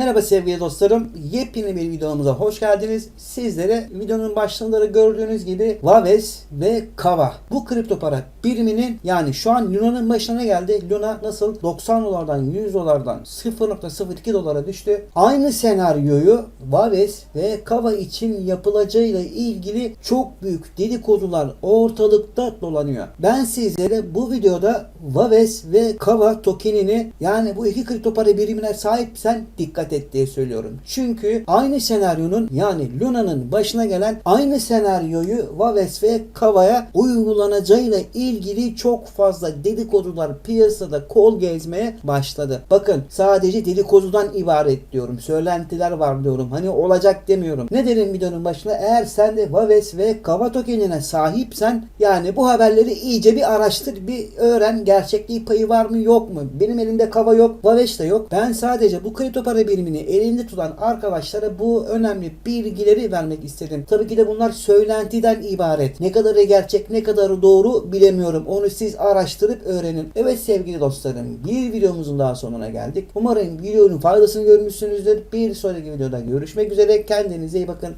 Merhaba sevgili dostlarım. Yepyeni bir videomuza hoş geldiniz. Sizlere videonun başlığında da gördüğünüz gibi Waves ve Kava. Bu kripto para biriminin yani şu an Luna'nın başına geldi? Luna nasıl 90 dolardan 100 dolardan 0.02 dolara düştü. Aynı senaryoyu Waves ve Kava için yapılacağıyla ilgili çok büyük dedikodular ortalıkta dolanıyor. Ben sizlere bu videoda Waves ve Kava tokenini yani bu iki kripto para birimine sahipsen dikkat et diye söylüyorum. Çünkü aynı senaryonun yani Luna'nın başına gelen aynı senaryoyu Waves ve Kava'ya uygulanacağıyla ilgili çok fazla dedikodular piyasada kol gezmeye başladı. Bakın sadece dedikodudan ibaret diyorum. Söylentiler var diyorum. Hani olacak demiyorum. Ne derim videonun başına? Eğer sen de Waves ve Kava tokenine sahipsen yani bu haberleri iyice bir araştır, bir öğren. Gerçekliği payı var mı yok mu? Benim elimde Kava yok, Waves de yok. Ben sadece bu kripto para birimini elinde tutan arkadaşlara bu önemli bilgileri vermek istedim. Tabii ki de bunlar söylentiden ibaret. Ne kadarı gerçek, ne kadarı doğru bilemiyorum. Onu siz araştırıp öğrenin. Evet sevgili dostlarım, bir videomuzun daha sonuna geldik. Umarım videonun faydasını görmüşsünüzdür. Bir sonraki videoda görüşmek üzere. Kendinize iyi bakın.